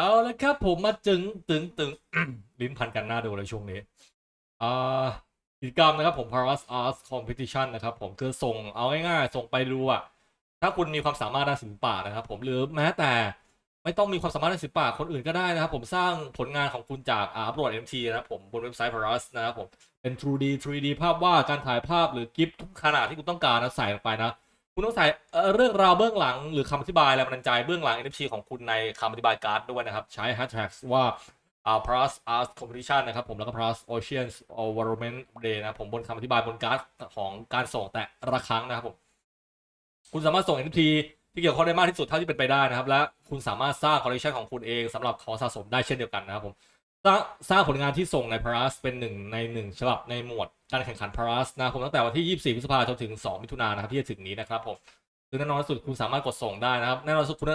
เอาละครับผมมาจึงตึงตึงลิ้นพันกันหน้าดูเลยช่วงนี้อ่ากิจกรรมนะครับผม Paras Arts Competition นะครับผมคือส่งเอาง่ายๆ ส่งไปดูอะถ้าคุณมีความสามารถด้านศิลปะนะครับผมหรือแม้แต่ไม่ต้องมีความสามารถด้านศิลปะคนอื่นก็ได้นะครับผมสร้างผลงานของคุณจากอัปโหลด MT นะครับผมบนเว็บไซต์ Paras นะครับผมเป็น 2D 3D ภาพวาดการถ่ายภาพหรือกิฟทุกขนาดที่คุณต้องการนะใส่ลงไปนะ คุณต้องใส่เรื่องราวเบื้องหลังหรือคำอธิบายแรงบันดาลใจเบื้องหลัง NFT ของคุณในคำอธิบายการ์ดด้วยนะครับ ใช้ hashtag ว่าอ่า plus art competition นะครับผมแล้วก็ plus oceans environment day นะผมบนคำอธิบายบนการ์ดของการส่งแต่ละครั้งนะครับผมคุณสามารถส่ง NFT ที่เกี่ยวข้องได้มากที่สุดเท่าที่เป็นไปได้นะครับ และคุณสามารถสร้างคอลเลคชันของคุณเองสำหรับของสะสมได้เช่นเดียวกันนะครับผม สร้างสร้างผลงานที่ส่งใน Paras เป็นหนึ่งในหนึ่งฉบับในหมวดการแข่งขัน Paras นะครับผมตั้งแต่วันที่ 24 พฤษภาคมจนถึง 2 มิถุนายนนะครับที่จะถึงนี้นะครับผมซึ่งแน่นอนที่สุดคุณสามารถกดส่งได้นะครับแน่นอนที่สุดคุณ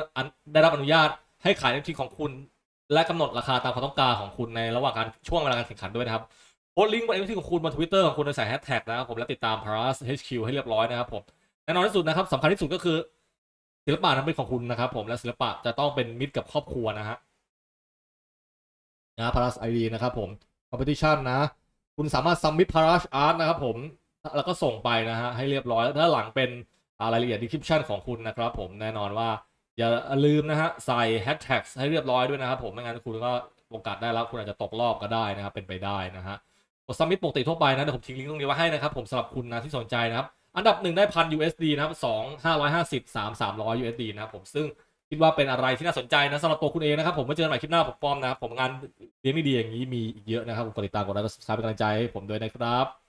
ได้รับอนุญาตให้ขาย NFT ของคุณ และกำหนดราคาตามความต้องการของคุณในระหว่างการช่วงเวลาการแข่งขันด้วยนะครับโพสต์ลิงก์บน NFT ของคุณบน Twitter ของคุณโดยใส่แฮชแท็กนะครับผมและติดตาม Paras HQ ให้เรียบร้อยนะครับผมแน่นอนที่สุดนะครับสำคัญที่สุดก็คือศิลปะนั้นเป็นของคุณนะครับผมและศิลปะจะต้องเป็นมิตรกับครอบครัวนะฮะ นะพาราสไอดีนะครับผม competition นะ คุณสามารถ submit p a r a s art นะครับผม แล้วก็ส่งไปนะฮะ ให้เรียบร้อยแล้วด้าหลังเป็นรายละเอียด description ของคุณนะครับผมแน่นอนว่า อย่าลืมนะฮะ ใส่ hashtag ให้เรียบร้อยด้วยนะครับผมไม่งั้นคุณก็โอกาสได้แล้วคุณอาจจะตกรอบก็ได้นะครับ เป็นไปได้นะฮะกด submit ปกติทั่วไปนะเดี๋ยวผมทิ้งลิงก์ตรงนี้ไว้ให้นะครับผมสำหรับคุณนะที่สนใจนะครับอันดับหนึ่งได้พัน USD นะครับสองห้าร้อยห้าสิบสามสามร้อย USD นะครับผมซึ่ง คิดว่าเป็นอะไรที่น่าสนใจนะสำหรับตัวคุณเองนะครับผมไว้เจอกันใหม่คลิปหน้าผมปอมนะครับผมงานเลี้ยงดีๆอย่างนี้มีอีกเยอะนะครับผมกดติดตามกดไลค์กดซับสไครป์เป็นกำลังใจให้ผมด้วยนะครับ